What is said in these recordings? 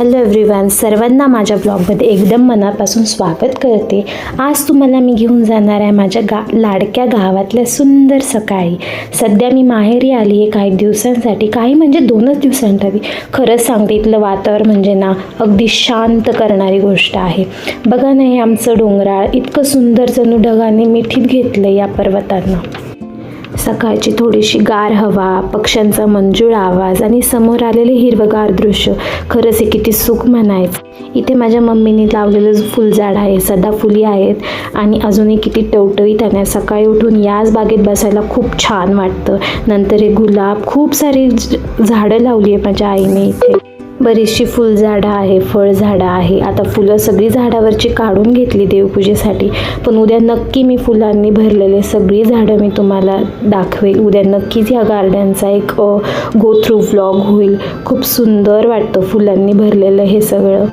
Hello everyone सर्वांना माझ्या ब्लॉगमध्ये एकदम मनापासून स्वागत करते. आज तुम्हाला मी घेऊन जाणार आहे माझ्या गा लाडक्या गावातल्या सुंदर सकाळी. सध्या मी माहेरी आली आहे काही दिवसांसाठी काही म्हणजे दोनच दिवसांसाठी खरंच सांगते इथलं वातावरण म्हणजे ना अगदी शांत करणारी गोष्ट आहे. बघा ना हे आमचं डोंगराळ इतकं सुंदर जणू ढगाने मिठीत घेतलं या पर्वतांना. सकाळची थोडीशी गार हवा पक्ष्यांचा मंजूळ आवाज आणि समोर आलेले हिरवगार दृश्य. खरंच हे किती सुख म्हणायचं. इथे माझ्या मम्मीने लावलेलं फुलझाड आहे सदाफुली आहेत आणि अजूनही किती टवटवीत आहे सकाळी उठून याच बागेत बसायला खूप छान वाटतं. नंतर हे गुलाब खूप सारी झाडं लावली आहे माझ्या आईने इथे. बरीचशी फुलझाडं आहे फळझाडं आहे. आता फुलं सगळी झाडावरची काढून घेतली देवपूजेसाठी. पण उद्या नक्की मी फुलांनी भरलेले सगळी झाडं मी तुम्हाला दाखवेल. उद्या नक्कीच या गार्डनचा एक गो थ्रू व्लॉग होईल. खूप सुंदर वाटतं फुलांनी भरलेलं हे सगळं.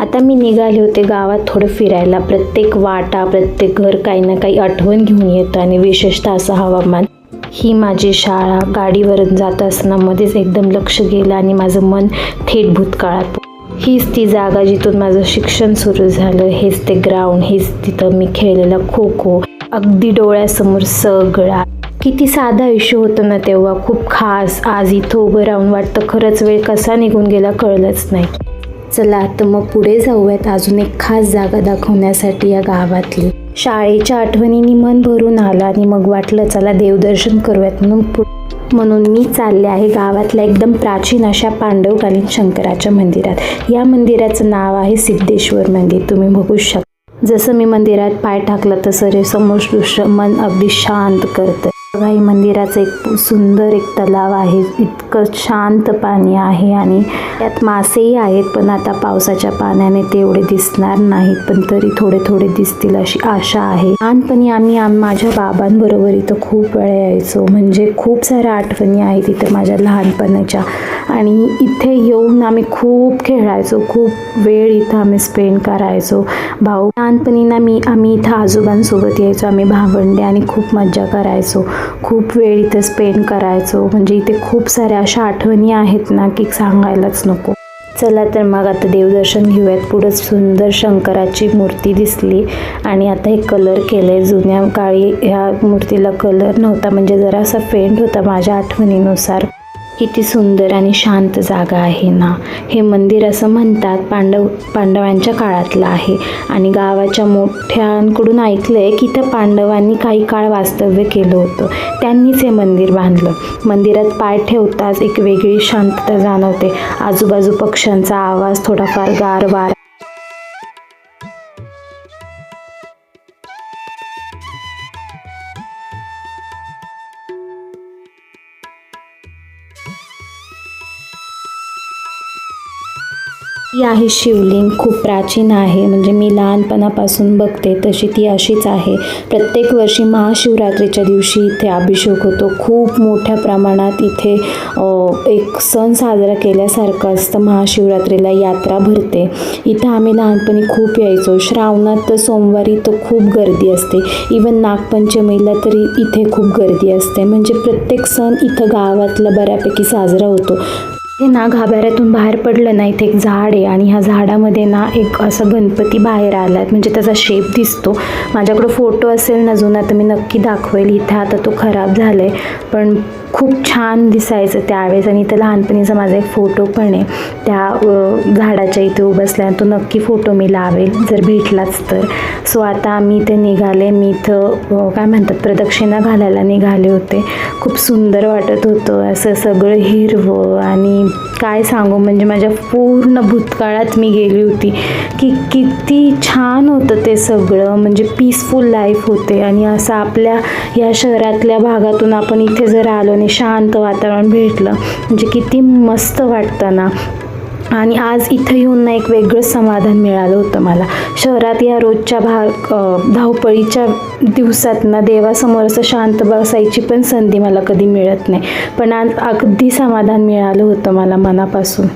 आता मी निघाले होते गावात थोडं फिरायला. प्रत्येक वाटा प्रत्येक घर काही ना काही आठवण घेऊन येतं आणि विशेषतः असं हवामान. ही माझी शाळा गाडीवरून जात असताना मध्येच एकदम लक्ष गेलं आणि माझं मन थेट भूतकाळात हीच ती जागा जिथून माझं शिक्षण सुरू झालं. हेच ते ग्राउंड हेच तिथं मी खेळलेला खो खो अगदी डोळ्यासमोर सगळा. किती साधं आयुष्य होतं ना तेव्हा. खूप खास. आज इथं उभं राहून वाटतं खरंच वेळ कसा निघून गेला कळलंच नाही. चला तर मग पुढे जाऊयात अजून एक खास जागा दाखवण्यासाठी या गावातली. शाळेच्या आठवणींनी मन भरून आलं आणि मग वाटलं चला देवदर्शन करूयात म्हणून म्हणून मी चालले आहे गावातल्या एकदम प्राचीन अशा पांडवकालीन शंकराच्या मंदिरात. या मंदिराचं नाव आहे सिद्धेश्वर मंदिर. तुम्ही बघू शकता जसं मी मंदिरात पाय टाकला तसं रे समोर दृश्य मन अगदी शांत करतं. बघा हे मंदिराचं एक सुंदर एक तलाव आहे. इतकं शांत पाणी आहे आणि त्यात मासेही आहेत पण आता पावसाच्या पाण्याने ते एवढे दिसणार नाहीत पण तरी थोडे थोडे दिसतील अशी आशा आहे. लहानपणी आम्ही माझ्या बाबांबरोबर इथं खूप वेळा यायचो. म्हणजे खूप साऱ्या आठवणी आहेत इथं माझ्या लहानपणाच्या. आणि इथे येऊन आम्ही खूप खेळायचो खूप वेळ इथं आम्ही स्पेंड करायचो. भाऊ लहानपणी ना मी आम्ही इथं आजोबांसोबत यायचो आम्ही भावंडे आणि खूप मज्जा करायचो. खूप वेळ इथे स्पेंड करायचो. म्हणजे इथे खूप साऱ्या अशा आठवणी आहेत ना की सांगायलाच नको. चला तर मग आता देवदर्शन घेऊयात. पुढं सुंदर शंकराची मूर्ती दिसली. आणि आता हे कलर केलं आहे जुन्या काळी ह्या मूर्तीला कलर नव्हता. म्हणजे जरासा फेंट होता माझ्या आठवणीनुसार. किती सुंदर आणि शांत जागा आहे ना. हे मंदिर असं म्हणतात पांडव पांडवांच्या काळातलं आहे. आणि गावाच्या मोठ्यांकडून ऐकलं आहे की त्या पांडवांनी काही काळ वास्तव्य केलं होतं. त्यांनीच हे मंदिर बांधलं. मंदिरात पाय ठेवताच एक वेगळी शांतता जाणवते. आजूबाजू पक्ष्यांचा आवाज थोडाफार गारवार ही आहे शिवलिंग खूप प्राचीन आहे. म्हणजे मी लहानपणापासून बघते तशी ती अशीच आहे. प्रत्येक वर्षी महाशिवरात्रीच्या दिवशी इथे अभिषेक होतो. खूप मोठ्या प्रमाणात इथे एक सण साजरा केल्यासारखं असतं. महाशिवरात्रीला यात्रा भरते. इथं आम्ही लहानपणी खूप यायचो. श्रावणात तर सोमवारी तर खूप गर्दी असते. इवन नागपंचमीला तरी इथे खूप गर्दी असते. म्हणजे प्रत्येक सण इथं गावातला बऱ्यापैकी साजरा होतो. हे ना गाभाऱ्यातून बाहेर पडलं ना इथे एक झाड आहे आणि ह्या झाडामध्ये ना एक असा गणपती बाहेर आला आहे म्हणजे त्याचा शेप दिसतो. माझ्याकडं फोटो असेल ना जुना तर मी नक्की दाखवेल. इथे आता तो खराब झाला आहे पण खूप छान दिसायचं त्यावेळेस आणि इथं लहानपणीचा माझा एक फोटो पण आहे. त्या झाडाच्या इथे उभसल्या तो नक्की फोटो मी लावेल जर भेटलाच तर. सो आता आम्ही इथे निघाले. मी इथं काय म्हणतात प्रदक्षिणा घालायला निघाले होते. खूप सुंदर वाटत होतं. असं सगळं हिरवं आणि काय सांगू? म्हणजे माझ्या पूर्ण भूतकाळात मी गेली होती. की किती छान होतं ते सगळं. म्हणजे पीसफुल लाईफ होते. आणि असं आपल्या या शहरातल्या भागातून आपण इथे जर आलो आणि शांत वातावरण भेटलं म्हणजे किती मस्त वाटतं ना. आणि आज इथं येऊन ना एक वेगळंच समाधान मिळालं होतं मला. शहरात या रोजच्या भाग धावपळीच्या दिवसात ना देवासमोर असं शांत बसायची पण संधी मला कधी मिळत नाही. पण आज अगदी समाधान मिळालं होतं मला मनापासून.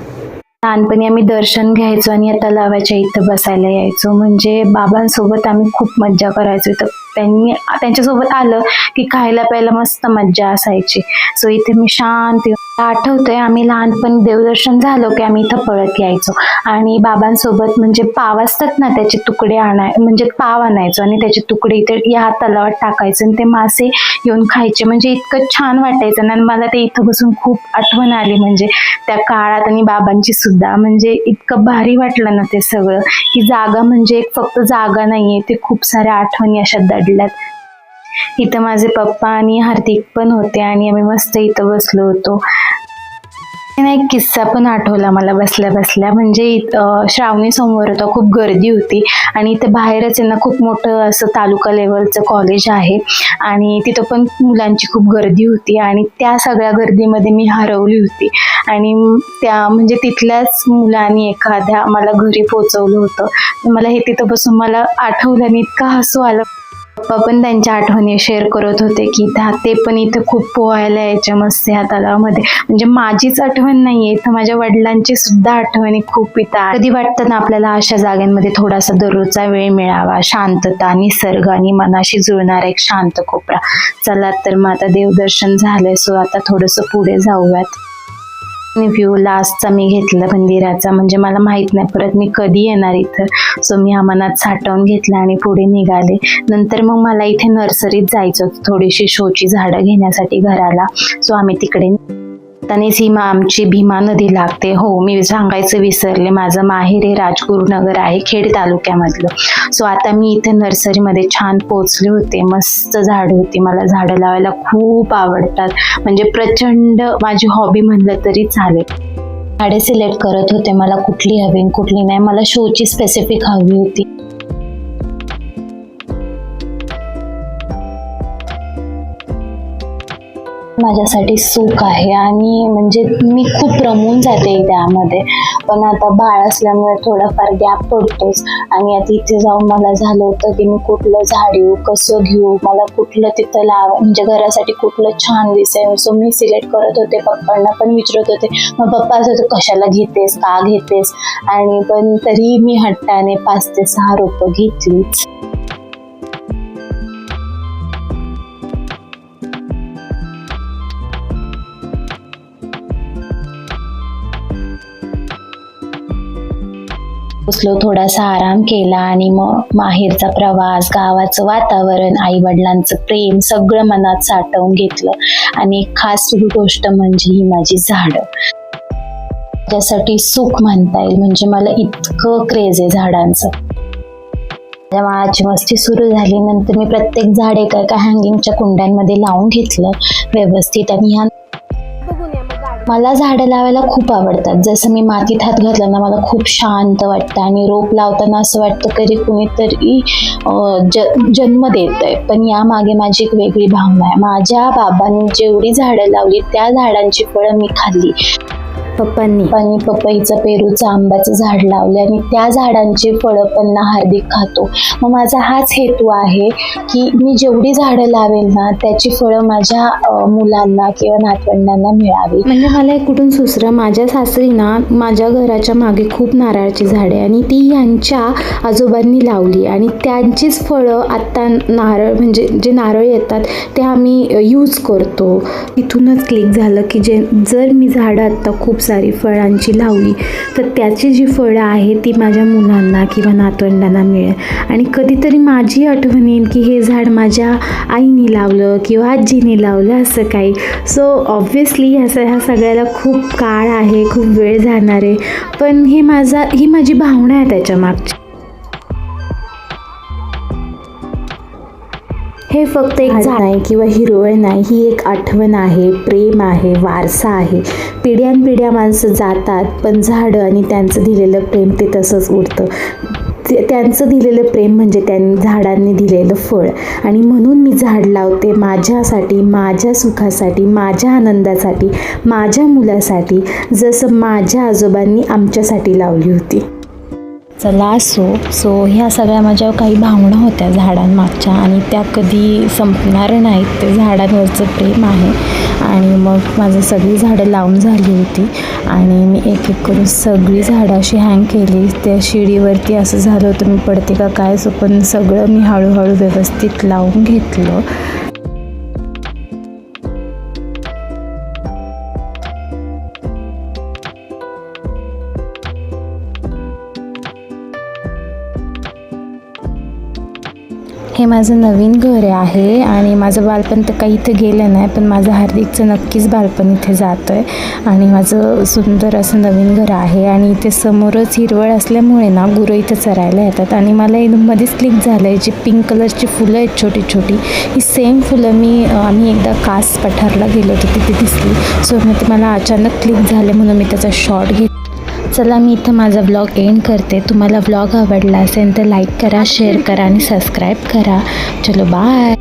लहानपणी आम्ही दर्शन घ्यायचो आणि या तलावाच्या इथं बसायला यायचो. म्हणजे बाबांसोबत आम्ही खूप मज्जा करायचो. इथं त्यांनी त्यांच्यासोबत आलं की खायला प्यायला मस्त मज्जा असायची. सो इथे मी शांत आठवतंय आम्ही लहानपणी देवदर्शन झालो की आम्ही इथं पळत यायचो. आणि बाबांसोबत म्हणजे पाव असतात ना त्याचे तुकडे आणाय म्हणजे पाव आणायचो आणि त्याचे तुकडे इथे या तलावात टाकायचे आणि ते मासे येऊन खायचे. म्हणजे इतकं छान वाटायचं आणि मला ते इथं बसून खूप आठवण आली. म्हणजे त्या काळात आणि बाबांची सुद्धा. म्हणजे इतकं भारी वाटलं ना ते सगळं. ही जागा म्हणजे एक फक्त जागा नाहीये. ते खूप साऱ्या आठवणी अशा दडल्यात. इथं माझे पप्पा आणि हार्दिक पण होते आणि आम्ही मस्त इथं बसलो होतो. ना एक किस्सा पण आठवला मला बसल्या बसल्या. म्हणजे श्रावणी समोर होता खूप गर्दी होती. आणि इथे बाहेरच आहे ना खूप मोठं असं तालुका लेवलचं कॉलेज आहे. आणि तिथं पण मुलांची खूप गर्दी होती. आणि त्या सगळ्या गर्दीमध्ये मी हरवली होती. आणि त्या म्हणजे तिथल्याच मुलांनी एखाद्या मला घरी पोचवलं होतं. मला हे तिथं बसून मला आठवलं आणि इतकं हसू आलं. पप्पा पण त्यांच्या आठवणी शेअर करत होते की त्या ते पण इथं खूप पोहायला यायच्या मस्त ह्या तलावामध्ये. म्हणजे माझीच आठवण नाही आहे तर माझ्या वडिलांची सुद्धा आठवणी खूप इथं कधी वाटतं ना आपल्याला अशा जागांमध्ये थोडासा दररोजचा वेळ मिळावा? शांतता निसर्ग आणि मनाशी जुळणारा एक शांत कोपरा. चला तर मग आता देवदर्शन झालंय सो आता थोडंसं पुढे जाऊयात. व्ह्यू लास्टचा मी घेतला मंदिराचा. म्हणजे मला माहीत नाही परत मी कधी येणार इथं? सो मी हा मनात साठवून घेतला आणि पुढे निघाले. नंतर मग मला इथे नर्सरीत जायचं होतं थोडीशी शोची झाडं घेण्यासाठी घराला. सो आम्ही तिकडे आणि सीमा आमची भीमा नदी लागते. हो मी सांगायचं विसरले. माझं माहेर हे राजगुरुनगर आहे खेड तालुक्यामधलं. सो आता मी इथे नर्सरीमध्ये छान पोचले होते. मस्त झाडं होती. मला झाडं लावायला खूप आवडतात. म्हणजे प्रचंड माझी हॉबी म्हणलं तरी चालेल. झाडे सिलेक्ट करत होते. मला कुठली हवी कुठली नाही. मला शोची स्पेसिफिक हवी होती. माझ्यासाठी सुख आहे आणि म्हणजे मी खूप रमून जाते त्यामध्ये. पण आता बाळ असल्यामुळे थोडाफार गॅप पडतोच आणि आता इथे जाऊन मला झालं होतं की मी कुठलं झाड येऊ कसं घेऊ? मला कुठलं तिथं लाव म्हणजे घरासाठी कुठलं छान दिसेल? सो मी सिलेक्ट करत होते पप्पांना पण विचारत होते मग पप्पा असं होतं कशाला घेतेस? का घेतेस? आणि पण तरी मी हट्टाने पाच ते सहा रोपं घेतलीच. पुसलो थोडासा आराम केला आणि मग माहेरचा प्रवास गावाचं वातावरण आई वडिलांचं प्रेम सगळं मनात साठवून घेतलं. आणि एक खास गोष्ट म्हणजे ही माझी झाडं. त्यासाठी सुख म्हणता येईल म्हणजे मला इतकं क्रेज आहे झाडांचं. माझ्या माळाची मस्ती सुरू झाली नंतर मी प्रत्येक झाड एका एका हँगिंगच्या कुंड्यांमध्ये लावून घेतलं. व्यवस्थित आणि ह्या मला झाडं लावायला खूप आवडतात. जसं मी मातीत हात घातला ना मला खूप शांत वाटतं आणि रोप लावताना असं वाटतं कधी कुणीतरी ज जन्म देत आहे पण यामागे माझी एक वेगळी भावना आहे. माझ्या बाबांनी जेवढी झाडं लावली त्या झाडांची फळं मी खाल्ली. पप्पांनी. पप्पांनी पपईचं पेरूचं आंब्याचं झाड लावले आणि त्या झाडांची फळं पण ना हार्दिक खातो. मग माझा हाच हेतू आहे की मी जेवढी झाडं लावेल ना त्याची फळं माझ्या मुलांना किंवा नातवंडांना मिळावी. म्हणजे मला एक कुठून सुसरं माझ्या सासरी ना माझ्या घराच्या मागे खूप नारळाची झाडे आणि ती यांच्या आजोबांनी लावली आणि त्यांचीच फळं आत्ता नारळ म्हणजे जे नारळ येतात ते आम्ही यूज करतो. इथूनच क्लिक झालं की जे जर मी झाडं आत्ता खूप सारी फळांची लावली. तर त्याची जी फळं आहे ती माझ्या मुलांना किंवा नातवंडांना मिळेल. आणि कधीतरी माझी आठवण येईल की हे झाड माझ्या आईने लावलं किंवा आजीने लावलं असं काही. सो ऑब्व्हियसली ह्या ह्या सगळ्याला खूप काळ आहे खूप वेळ जाणार आहे. पण हे माझा ही माझी भावना आहे त्याच्या मागची. हे फक्त एक झाड नाही किंवा हिरवळ नाही ही एक आठवण आहे प्रेम आहे वारसा आहे. पिढ्यानपिढ्या माणसं जातात पण झाडं आणि त्यांचं दिलेलं प्रेम ते तसंच उरतं. ते- त्यांचं दिलेलं प्रेम म्हणजे त्यांनी झाडांनी दिलेलं फळ. आणि म्हणून मी झाड लावते माझ्यासाठी माझ्या सुखासाठी माझ्या आनंदासाठी माझ्या मुलासाठी जसं माझ्या आजोबांनी आमच्यासाठी लावली होती. चला असो. सो ह्या सगळ्या माझ्या काही भावना होत्या झाडांमागच्या आणि त्या कधी संपणार नाहीत. ते झाडांवरचं प्रेम आहे. आणि मग माझं सगळी झाडं लावून झाली होती. आणि मी एक एक करून सगळी झाडं अशी हँग केली. त्या शिडीवरती असं झालं होतं मी पडते का काय सो पण सगळं मी हळूहळू व्यवस्थित लावून घेतलं. हे माझं नवीन घर आहे आणि माझं बालपण तर काही इथं गेलं नाही पण माझं हार्दिकचं नक्कीच बालपण इथे जातं आहे आणि माझं सुंदर असं नवीन घर आहे आणि इथे समोरच हिरवळ असल्यामुळे ना गुरं इथं चरायला येतात. आणि मला एकदम मध्येच क्लिक झालं आहे जी पिंक कलरची फुलं आहेत छोटी छोटी ही सेम फुलं मी आम्ही एकदा कास पठारला गेलो होतो तिथे दिसली. सो मग ते मला अचानक क्लिक झाले म्हणून मी त्याचा शॉर्ट घेत चला मी इथं माझा व्लॉग एंड करते. तुम्हाला व्लॉग आवडला असेल तर लाईक करा शेअर करा आणि सबस्क्राईब करा. चलो बाय